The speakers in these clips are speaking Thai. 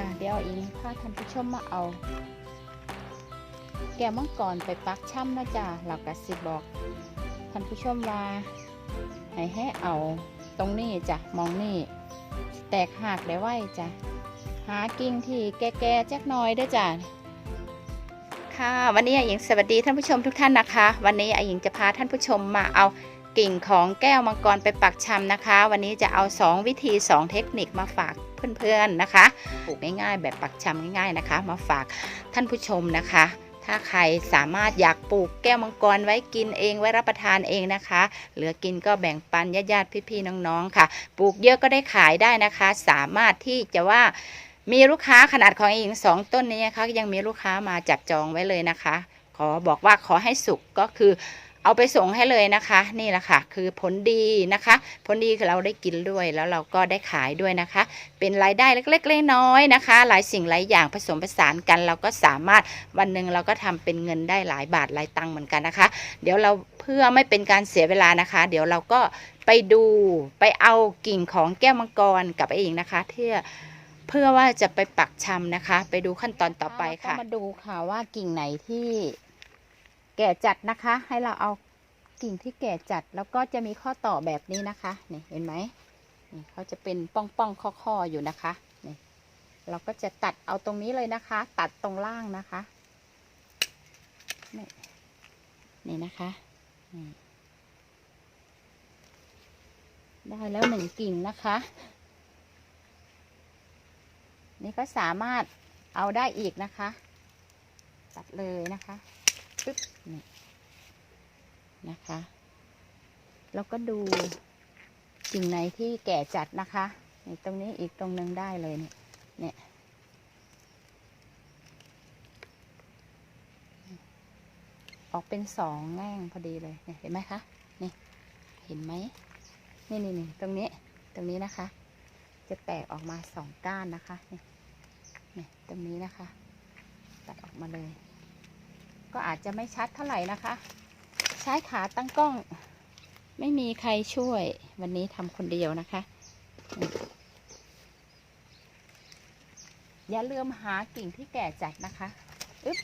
ค่ะ เดี๋ยวอิงพาท่านผู้ชมมาเอา แก้วมังกรไปปักช่ำนะจ๊ะเรากะสิบอกท่านผู้ชมว่าให้ให้เอาตรงนี้จ้ะมองนี่แตกหักได้ไว้จ้ะหากิ่งที่แก่ๆจักหน่อยเด้จ้ะค่ะวันนี้อาหญิงสวัสดีท่านผู้ชมทุกท่านนะคะ วันนี้อาหญิงจะพาท่านผู้ชมมาเอากิ่งของแก้วมังกรไปปักชำนะคะ วันนี้จะเอา 2 วิธี 2 เทคนิคมาฝาก เพื่อนๆนะคะปลูกง่ายๆแบบปักชำง่ายๆนะคะ มาฝากท่านผู้ชมนะคะ ถ้าใครสามารถอยากปลูกแก้วมังกรไว้กินเองไว้รับประทานเองนะคะ เหลือกินก็แบ่งปันญาติๆพี่ๆน้องๆค่ะ ปลูกเยอะก็ได้ขายได้นะคะ สามารถที่จะว่ามีลูกค้าขนาดของเองสองต้นนี้นะคะยังมีลูกค้ามาจับจองไว้เลยนะคะ ขอบอกว่าขอให้สุกก็คือ เอาไปส่งให้เลยนะคะ นี่แหละค่ะ คือผลดีนะคะ ผลดีคือเราได้กินด้วยแล้วเราก็ได้ขายด้วยนะคะ เป็นรายได้เล็กๆน้อยๆนะคะ หลายสิ่งหลายอย่างผสมผสานกัน เราก็สามารถวันหนึ่งเราก็ทำเป็นเงินได้หลายบาทหลายตังค์เหมือนกันนะคะ เดี๋ยวเราเพื่อไม่เป็นการเสียเวลานะคะ เดี๋ยวเราก็ไปดูไปเอากิ่งของแก้วมังกรกับไอ้อิงนะคะเพื่อเพื่อว่าจะไปปักชำนะคะ ไปดูขั้นตอนต่อไปค่ะมาดูค่ะว่ากิ่งไหนที่ แก่จัดนะคะ ให้เราเอากิ่งที่แก่จัดแล้วก็จะมีข้อต่อแบบนี้นะคะนี่เห็นไหมนี่เขาจะเป็นป้องป้องข้อข้อๆอยู่นะคะนี่เราก็จะตัดเอาตรงนี้เลยนะคะ ตัดตรงล่างนะคะนี่นี่นะคะนี่ได้แล้วหนึ่งกิ่งนะคะ นี่ก็สามารถเอาได้อีกนะคะ ตัดเลยนะคะ ปึ๊บนี่นะคะ แล้วก็ดูกิ่งไหนที่แก่จัดนะคะนี่ตรงนี้อีกตรงหนึงได้เลยเนี่ยเนี่ยออกเป็นสองแง่งพอดีเลยเนี่ยเห็นไหมคะนี่เห็นไหมนี่นี่นี่ตรงนี้ตรงนี้นะคะ จะแตกออกมาสองก้านนะคะนี่นี่ตรงนี้นะคะ ตัดออกมาเลย ก็อาจจะไม่ชัดเท่าไหร่นะคะ ใช้ขาตั้งกล้อง ไม่มีใครช่วย วันนี้ทำคนเดียวนะคะ อย่าลืมหากิ่งที่แก่จัดนะคะอึ๊บ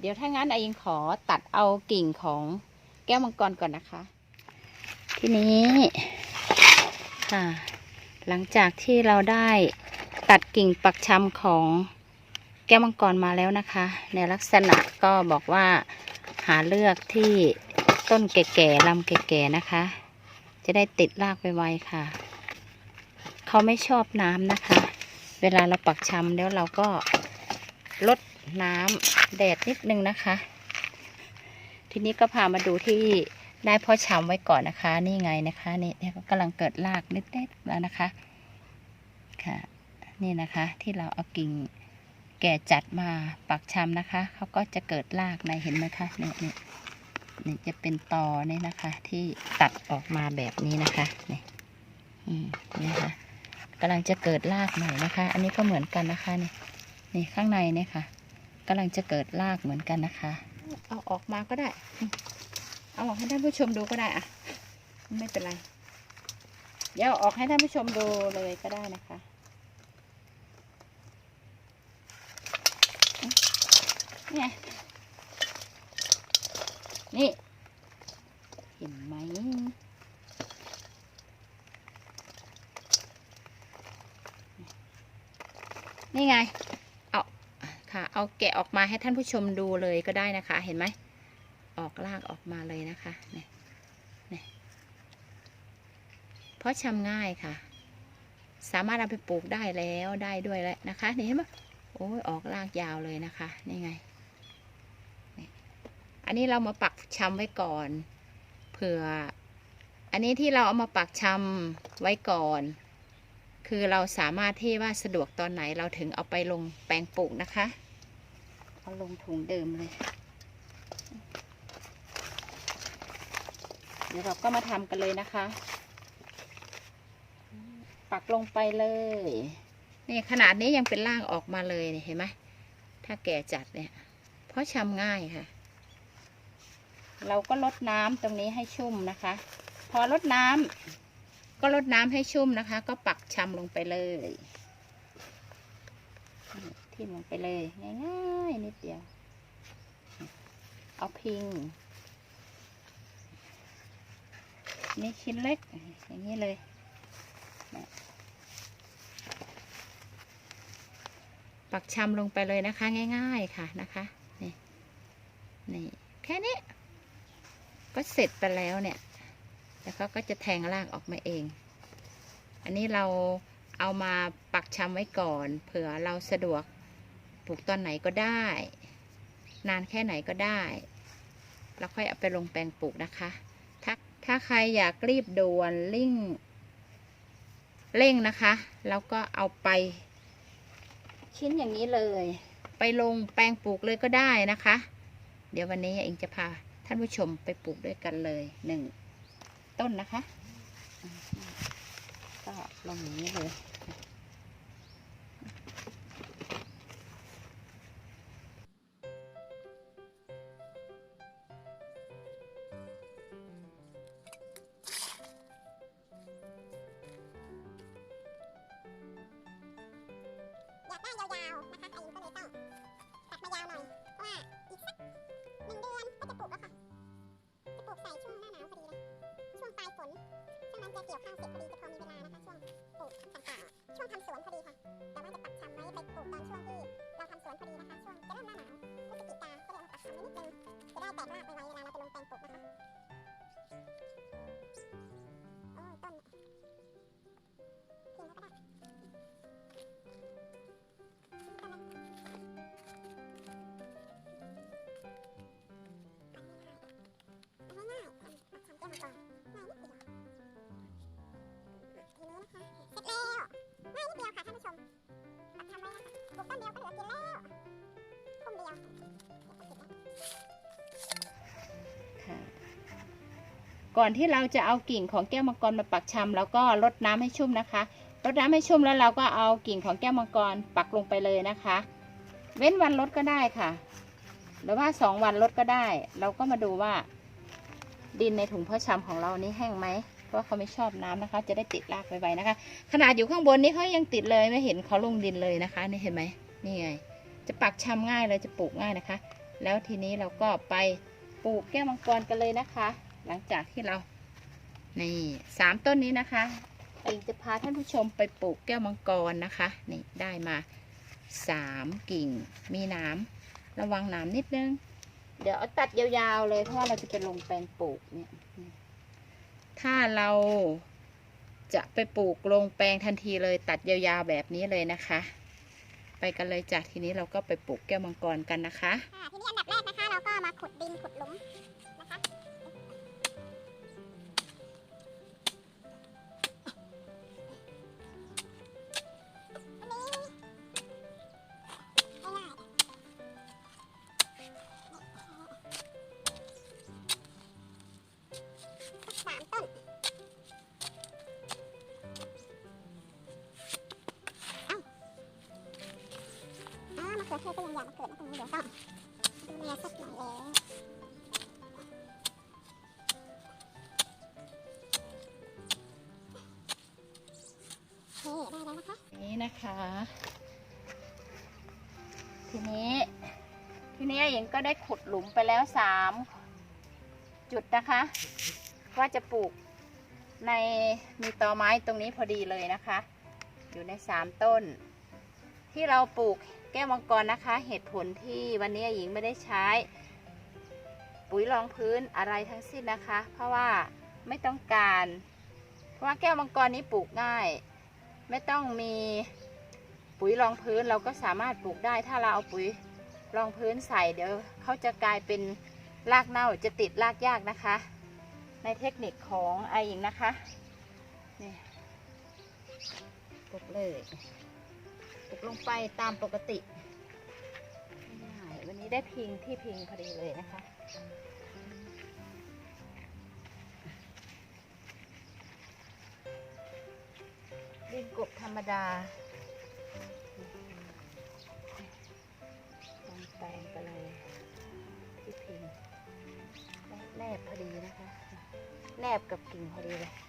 เดี๋ยวถ้างั้นอายิงขอตัดเอากิ่งของแก้วมังกรก่อนนะคะ ทีนี้ค่ะหลังจากที่เราได้ตัดกิ่งปักชำของ แก้วมังกรมาแล้วนะคะ ในลักษณะก็บอกว่าหาเลือกที่ต้นแก่ๆลำแก่ๆนะคะ จะได้ติดรากไวๆค่ะ เขาไม่ชอบน้ำนะคะ เวลาเราปักชำแล้วเราก็ลดน้ำแดดนิดนึงนะคะ ทีนี้ก็พามาดูที่ได้พ่อชำไว้ก่อนนะคะ นี่ไงนะคะนี่เนี่ยกำลังเกิดรากนิดๆแล้วนะคะค่ะ นี่นะคะที่เราเอากิ่ง แก่จัดมาปักชำนะคะ เขาก็จะเกิดรากในเห็นไหมคะเนี่นี่นี่จะเป็นตอนี่นะคะ ที่ตัดออกมาแบบนี้นะคะนี่อืมนี่ค่ะกำลังจะเกิดรากใหม่นะคะ อันนี้ก็เหมือนกันนะคะนี่นี่ข้างในเนี่ยค่ะกำลังจะเกิดรากเหมือนกันนะคะ เอาออกมาก็ได้ เอาออกให้ท่านผู้ชมดูก็ได้อะไม่เป็นไร เดี๋ยวออกให้ท่านผู้ชมดูเลยก็ได้นะคะ เนี่ยนี่ เห็นไหม นี่ไง เอาค่ะ เอาแกะออกมาให้ท่านผู้ชมดูเลยก็ได้นะคะ เห็นไหม ออกลากออกมาเลยนะคะเนี่ยเนี่ยเพราะชำง่ายค่ะ สามารถเอาไปปลูกได้แล้วได้ด้วยแล้วนะคะ นี่เห็นไหมโอ้ยออกรากยาวเลยนะคะ นี่ไง อันนี้เรามาปักชำไว้ก่อน เผื่อ อันนี้ที่เราเอามาปักชำไว้ก่อน คือเราสามารถที่ว่าสะดวกตอนไหนเราถึงเอาไปลงแปลงปลูกนะคะ เอาลงถุงเดิมเลย เดี๋ยวเราก็มาทำกันเลยนะคะ ปักลงไปเลยนี่ขนาดนี้ยังเป็นร่างออกมาเลยเนี่ยเห็นไหมถ้าแก่จัดเนี่ย เพราะชำง่ายค่ะ เราก็ลดน้ำตรงนี้ให้ชุ่มนะคะ พอลดน้ำก็ลดน้ำให้ชุ่มนะคะ ก็ปักชำลงไปเลยทิ่มลงไปเลยง่ายๆนิดเดียว เอาพิง นี่ชิ้นเล็กอย่างนี้เลยปักชำลงไปเลยนะคะ ง่าย ๆค่ะนะคะ นี่ นี่ แค่นี้ ก็เสร็จไปแล้วเนี่ยแล้วเขาก็จะแทงรากออกมาเอง อันนี้เราเอามาปักชำไว้ก่อน เผื่อเราสะดวกปลูกตอนไหนก็ได้ นานแค่ไหนก็ได้แล้วค่อยเอาไปลงแปลงปลูกนะคะ ถ้าถ้าใครอยากรีบด่วนเร่งเร่งนะคะ แล้วก็เอาไป ชิ้นอย่างนี้เลย ไปลงแปลงปลูกเลยก็ได้นะคะ เดี๋ยววันนี้เองจะพา ท่านผู้ชมไปปลูกด้วยกันเลยหนึ่งต้นนะคะ ก็ลงอย่างนี้เลย เกี่ยวข้าวเสร็จพอดีจะพอมีเวลานะคะช่วงปลูกต่างๆช่วงทำสวนพอดีค่ะแต่ว่าจะ ปลูกต้นเดียวก็เหลือกินแล้วพุ่มเดียวค่ะก่อนที่เราจะเอากิ่งของแก้วมังกรมาปักชำแล้วก็รดน้ำให้ชุ่มนะคะรดน้ำให้ชุ่มแล้วเราก็เอากิ่งของแก้วมังกรปักลงไปเลยนะคะ เว้นวันรดก็ได้ค่ะ หรือว่าสองวันรดก็ได้ เราก็มาดูว่า ดินในถุงเพาะชำของเรานี้แห้งไหมเพราะว่าเขาไม่ชอบน้ำนะคะ จะได้ติดรากไวๆนะคะ ขนาดอยู่ข้างบนนี้เขายังติดเลยไม่เห็นเขาลงดินเลยนะคะนี่เห็นไหม นี่ไง จะปักชำง่ายเลยจะปลูกง่ายนะคะ แล้วทีนี้เราก็ไปปลูกแก้วมังกรกันเลยนะคะ หลังจากที่เรานี่สามต้นนี้นะคะเองจะพาท่านผู้ชมไปปลูกแก้วมังกรนะคะนี่ได้มาสามกิ่ง มีหน้ำระวังหน้ำนิดนึง เดี๋ยวเอาตัดยาวๆเลยเพราะว่าเราจะไปลงแปลงปลูกเนี่ยนี่ถ้าเราจะไปปลูกลงแปลงทันทีเลยตัดยาวๆแบบนี้เลยนะคะ ไปกันเลยจ้ะทีนี้เราก็ไปปลูกแก้วมังกรกันนะคะทีนี้อันดับแรกนะคะ เราก็มาขุดดินขุดหลุม เทศก็ยังอยากมาเกิดนะตรงนี้เดี๋ยวต้องดูแลสักหน่อยแล้วโอเคได้แล้วนะคะ นี้นะคะ ทีนี้ ทีนี้เองก็ได้ขุดหลุมไปแล้วสามจุดนะคะ ว่าจะปลูกในมีตอไม้ตรงนี้พอดีเลยนะคะ อยู่ในสามต้น ที่เราปลูกแก้วมังกรนะคะ เหตุผลที่วันนี้หญิงไม่ได้ใช้ ปุ๋ยรองพื้นอะไรทั้งสิ้นนะคะ เพราะว่าไม่ต้องการ เพราะว่าแก้วมังกรนี้ปลูกง่าย ไม่ต้องมีปุ๋ยรองพื้นเราก็สามารถปลูกได้ ถ้าเราเอาปุ๋ยรองพื้นใส่เดี๋ยวเขาจะกลายเป็นรากเน่าจะติดรากยากนะคะ ในเทคนิคของไอหญิงนะคะนี่ปลูกเลย กลงไปตามปกติง่ายวันนี้ได้พิงที่พิงพอดีเลยนะคะ ดินกบธรรมดาลงแปลงไปเลยที่พิง แนบพอดีนะคะ แนบกับกิ่งพอดีเลย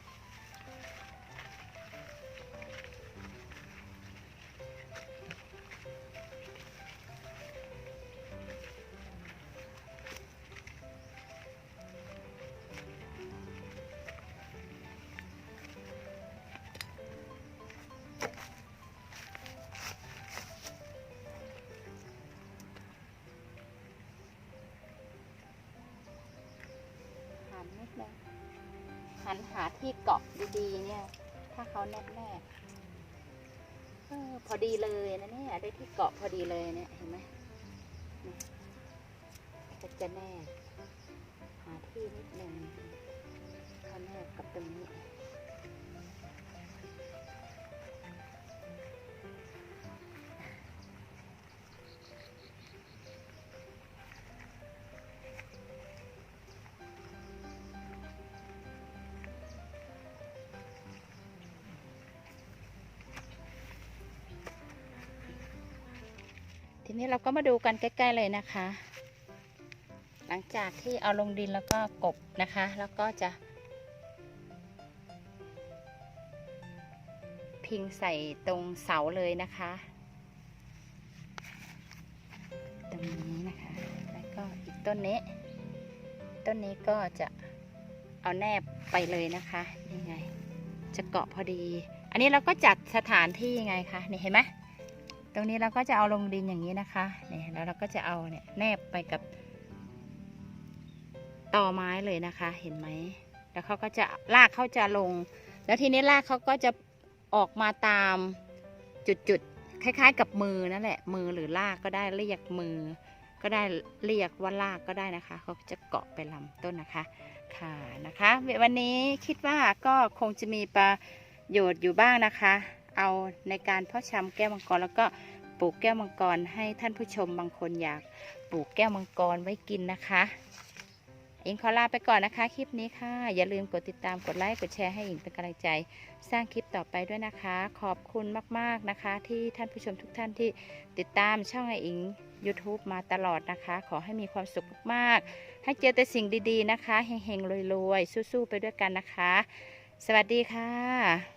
หันหาที่เกาะดีๆ เนี่ย ถ้าเขาแนบแนบพอดีเลยนะเนี่ยได้ที่เกาะพอดีเลยเนี่ยเห็นไหมก็จะแนบหาที่นิดนึงเขาแนบกับตรงนี้ นี้เราก็มาดูกันใกล้ๆเลยนะคะ หลังจากที่เอาลงดินแล้วก็กบนะคะ แล้วก็จะ พิงใส่ตรงเสาเลยนะคะ ตรงนี้นะคะ แล้วก็อีกต้นนี้ ต้นนี้ก็จะเอาแนบไปเลยนะคะนี่ไง จะเกาะพอดี อันนี้เราก็จัดสถานที่ยังไงคะนี่เห็นไหม รงนี้เราก็จะเอาลงดินอย่างนี้นะคะเนี่ยแล้วเราก็จะเอาเนี่ยแนบไปกับต่อไม้เลยนะคะ เห็นไหมแล้วเขาก็จะรากเขาจะลง แล้วทีนี้รากเขาก็จะออกมาตามจุดๆคล้าย ๆ กับมือนั่นแหละ มือหรือรากก็ได้เรียกมือ ก็ได้เรียกว่ารากก็ได้นะคะเขาจะเกาะไปลำต้นนะคะค่ะนะคะ วันนี้คิดว่าก็คงจะมีประโยชน์อยู่บ้างนะคะ เอาในการเพาะชำแก้วมังกรแล้วก็ปลูกแก้วมังกรให้ท่านผู้ชมบางคนอยากปลูกแก้วมังกรไว้กินนะคะอิงขอลาไปก่อนนะคะ คลิปนี้ค่ะ อย่าลืมกดติดตามกดไลค์กดแชร์ให้อิงเป็นกำลังใจ สร้างคลิปต่อไปด้วยนะคะ ขอบคุณมากๆนะคะ ที่ท่านผู้ชมทุกท่านที่ติดตามช่องไออิง YouTube มาตลอดนะคะ ขอให้มีความสุขมากๆ ให้เจอแต่สิ่งดีๆนะคะเฮงๆรวยๆสู้ๆไปด้วยกันนะคะ สวัสดีค่ะ